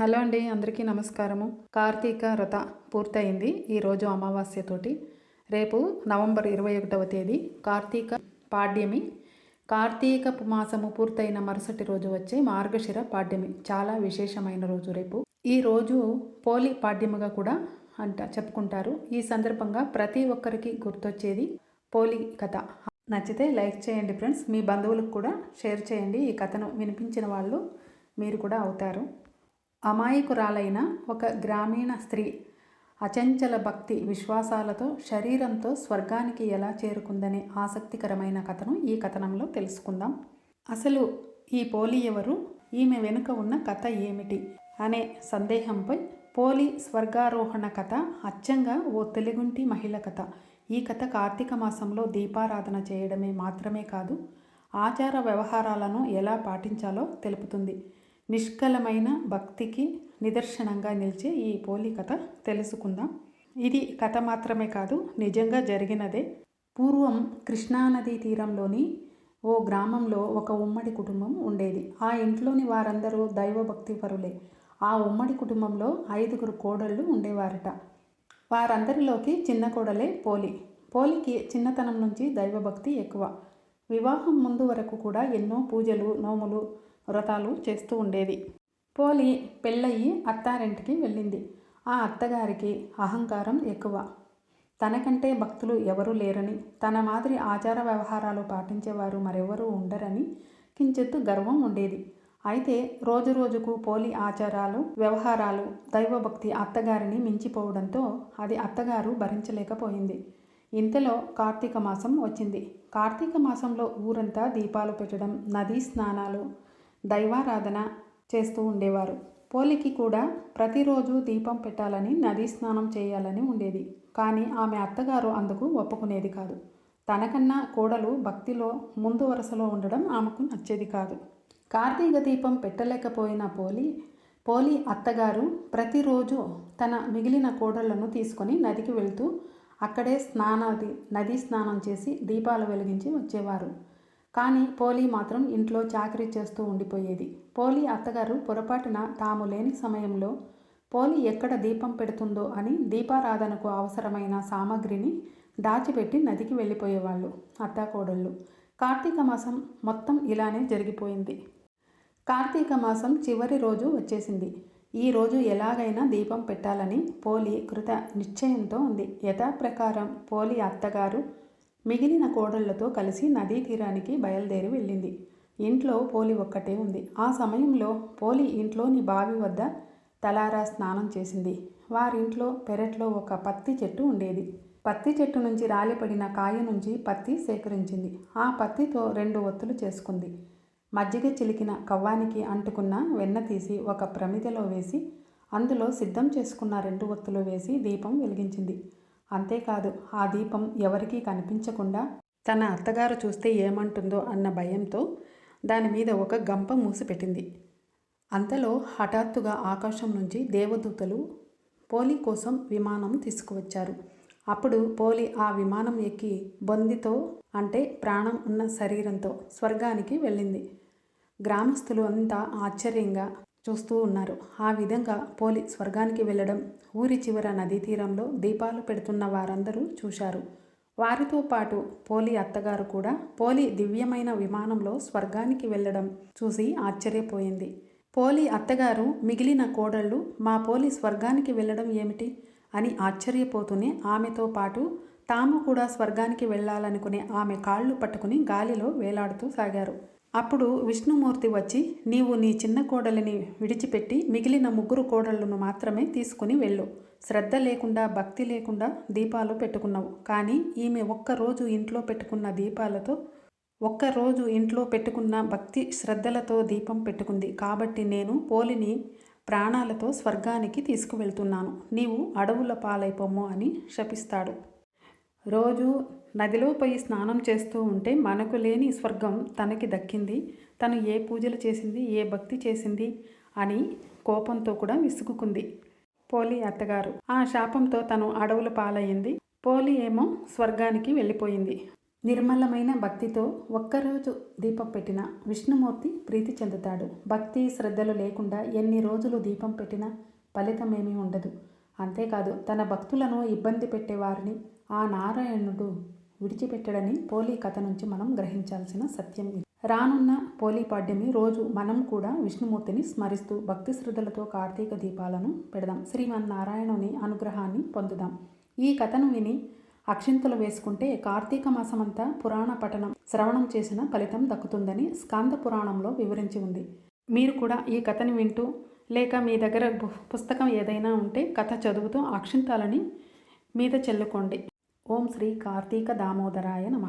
Hello అండి అందరికీ నమస్కారము. కార్తీక వ్రత పూర్తయింది ఈరోజు అమావాస్యతోటి రేపు నవంబర్ ఇరవై ఒకటవ తేదీ కార్తీక పాడ్యమి. కార్తీక మాసము పూర్తయిన మరుసటి రోజు వచ్చే మార్గశిర పాడ్యమి. చాలా విశేషమైన రోజు రేపు. ఈ రోజు పోలి పాడ్యముగా కూడా అంట చెప్పుకుంటారు. ఈ సందర్భంగా ప్రతి ఒక్కరికి గుర్తొచ్చేది పోలి కథ. నచ్చితే లైక్ చేయండి ఫ్రెండ్స్. మీ బంధువులకు కూడా షేర్ చేయండి. ఈ కథను వినిపించిన వాళ్ళు మీరు కూడా అవుతారు. అమాయకురాలైన ఒక గ్రామీణ స్త్రీ అచంచల భక్తి విశ్వాసాలతో శరీరంతో స్వర్గానికి ఎలా చేరుకుందనే ఆసక్తికరమైన కథను ఈ కథనంలో తెలుసుకుందాం. అసలు ఈ పోలి ఎవరు? ఈమె వెనుక ఉన్న కథ ఏమిటి? అనే సందేహంపై పోలి స్వర్గారోహణ కథ అచ్చంగా ఓ తెలుగుంటి మహిళ కథ. ఈ కథ కార్తీక మాసంలో దీపారాధన చేయడమే మాత్రమే కాదు ఆచార వ్యవహారాలను ఎలా పాటించాలో తెలుపుతుంది. నిష్కలమైన భక్తికి నిదర్శనంగా నిలిచే ఈ పోలి కథ తెలుసుకుందాం. ఇది కథ మాత్రమే కాదు నిజంగా జరిగినదే. పూర్వం కృష్ణానదీ తీరంలోని ఓ గ్రామంలో ఒక ఉమ్మడి కుటుంబం ఉండేది. ఆ ఇంట్లోని వారందరూ దైవభక్తి పరులే ఆ ఉమ్మడి కుటుంబంలో ఐదుగురు కోడళ్ళు ఉండేవారట. వారందరిలోకి చిన్న కోడలే పోలి. పోలికి చిన్నతనం నుంచి దైవభక్తి ఎక్కువ. వివాహం ముందు వరకు కూడా ఎన్నో పూజలు నోములు వ్రతాలు చేస్తూ ఉండేది. పోలి పెళ్ళయి అత్తారింటికి వెళ్ళింది. ఆ అత్తగారికి అహంకారం ఎక్కువ. తనకంటే భక్తులు ఎవరూ లేరని తన మాదిరి ఆచార వ్యవహారాలు పాటించేవారు మరెవరూ ఉండరని కించెత్తు గర్వం ఉండేది. అయితే రోజు రోజుకు పోలి ఆచారాలు వ్యవహారాలు దైవభక్తి అత్తగారిని మించిపోవడంతో అది అత్తగారు భరించలేకపోయింది. ఇంతలో కార్తీక మాసం వచ్చింది. కార్తీక మాసంలో ఊరంతా దీపాలు పెట్టడం నదీ స్నానాలు దైవారాధన చేస్తూ ఉండేవారు. పోలికి కూడా ప్రతిరోజు దీపం పెట్టాలని నదీ స్నానం చేయాలని ఉండేది. కానీ ఆమె అత్తగారు అందుకు ఒప్పుకునేది కాదు. తనకన్నా కోడలు భక్తిలో ముందు వరుసలో ఉండడం ఆమెకు నచ్చేది కాదు. కార్తీక దీపం పెట్టలేకపోయిన పోలి పోలి అత్తగారు ప్రతిరోజు తన మిగిలిన కోడళ్ళను తీసుకొని నదికి వెళ్తూ అక్కడే స్నానాది నదీ స్నానం చేసి దీపాలు వెలిగించి వచ్చేవారు. కానీ పోలీ మాత్రం ఇంట్లో చాకరీ చేస్తూ ఉండిపోయేది. పోలీ అత్తగారు పొరపాటున తాము లేని సమయంలో పోలి ఎక్కడ దీపం పెడుతుందో అని దీపారాధనకు అవసరమైన సామాగ్రిని దాచిపెట్టి నదికి వెళ్ళిపోయేవాళ్ళు అత్తాకోడళ్ళు. కార్తీక మాసం మొత్తం ఇలానే జరిగిపోయింది. కార్తీక మాసం చివరి రోజు వచ్చేసింది. ఈ రోజు ఎలాగైనా దీపం పెట్టాలని పోలి కృత నిశ్చయంతో ఉంది. యథాప్రకారం పోలి అత్తగారు మిగిలిన కోడళ్ళతో కలిసి నదీ తీరానికి బయలుదేరి వెళ్ళింది. ఇంట్లో పోలి ఒక్కటే ఉంది. ఆ సమయంలో పోలి ఇంట్లోని బావి వద్ద తలారా స్నానం చేసింది. వారింట్లో పెరట్లో ఒక పత్తి చెట్టు ఉండేది. పత్తి చెట్టు నుంచి రాలిపడిన కాయ నుంచి పత్తి సేకరించింది. ఆ పత్తితో రెండు ఒత్తులు చేసుకుంది. మజ్జిగ చిలికిన కవ్వానికి అంటుకున్న వెన్న తీసి ఒక ప్రమిదలో వేసి అందులో సిద్ధం చేసుకున్న రెండు ఒత్తులు వేసి దీపం వెలిగించింది. అంతేకాదు ఆ దీపం ఎవరికీ కనిపించకుండా తన అత్తగారు చూస్తే ఏమంటుందో అన్న భయంతో దాని మీద ఒక గంప మూసిపెట్టింది. అంతలో హఠాత్తుగా ఆకాశం నుంచి దేవదూతలు పోలి కోసం విమానం తీసుకువచ్చారు. అప్పుడు పోలి ఆ విమానం ఎక్కి బొందితో అంటే ప్రాణం ఉన్న శరీరంతో స్వర్గానికి వెళ్ళింది. గ్రామస్తులు అంతా ఆశ్చర్యంగా చూస్తూ ఉన్నారు. ఆ విధంగా పోలి స్వర్గానికి వెళ్ళడం ఊరి చివర నదీ తీరంలో దీపాలు పెడుతున్న వారందరూ చూశారు. వారితో పాటు పోలి అత్తగారు కూడా పోలి దివ్యమైన విమానంలో స్వర్గానికి వెళ్ళడం చూసి ఆశ్చర్యపోయింది. పోలి అత్తగారు మిగిలిన కోడళ్ళు మా పోలి స్వర్గానికి వెళ్ళడం ఏమిటి? అని ఆశ్చర్యపోతూనే ఆమెతో పాటు తాము కూడా స్వర్గానికి వెళ్ళాలనుకునే ఆమె కాళ్ళు పట్టుకుని గాలిలో వేలాడుతూ సాగారు. అప్పుడు విష్ణుమూర్తి వచ్చి నీవు నీ చిన్న కోడలిని విడిచిపెట్టి మిగిలిన ముగ్గురు కోడళ్ళను మాత్రమే తీసుకుని వెళ్ళు. శ్రద్ధ లేకుండా భక్తి లేకుండా దీపాలు పెట్టుకున్నావు. కానీ ఈమె ఒక్కరోజు ఇంట్లో పెట్టుకున్న దీపాలతో ఒక్కరోజు ఇంట్లో పెట్టుకున్న భక్తి శ్రద్ధలతో దీపం పెట్టుకుంది. కాబట్టి నేను పోలిని ప్రాణాలతో స్వర్గానికి తీసుకువెళ్తున్నాను. నీవు అడవుల పాలైపోము అని శపిస్తాడు. రోజు నదిలో పోయి స్నానం చేస్తూ ఉంటే మనకు లేని స్వర్గం తనకి దక్కింది. తను ఏ పూజలు చేసింది ఏ భక్తి చేసింది అని కోపంతో కూడా విసుగుకుంది పోలి అత్తగారు. ఆ శాపంతో తను అడవుల పాలయ్యింది. పోలి ఏమో స్వర్గానికి వెళ్ళిపోయింది. నిర్మలమైన భక్తితో ఒక్కరోజు దీపం పెట్టిన విష్ణుమూర్తి ప్రీతి చెందుతాడు. భక్తి శ్రద్ధలు లేకుండా ఎన్ని రోజులు దీపం పెట్టినా ఫలితమేమీ ఉండదు. అంతేకాదు తన భక్తులను ఇబ్బంది పెట్టేవారిని ఆ నారాయణుడు విడిచిపెట్టడని పోలీ కథ నుంచి మనం గ్రహించాల్సిన సత్యం ఇది. రానున్న పోలీ పాడ్యమి రోజు మనం కూడా విష్ణుమూర్తిని స్మరిస్తూ భక్తి శ్రద్ధలతో కార్తీక దీపాలను పెడదాం. శ్రీమన్నారాయణుని అనుగ్రహాన్ని పొందుదాం. ఈ కథను విని అక్షింతలు వేసుకుంటే కార్తీక మాసమంతా పురాణ పఠనం శ్రవణం చేసిన ఫలితం దక్కుతుందని స్కాంద పురాణంలో వివరించి ఉంది. మీరు కూడా ఈ కథని వింటూ లేక మీ దగ్గర పుస్తకం ఏదైనా ఉంటే కథ చదువుతూ అక్షింతాలని మీద చెల్లుకోండి. ఓం శ్రీ కార్తీక దామోదరాయ నమ.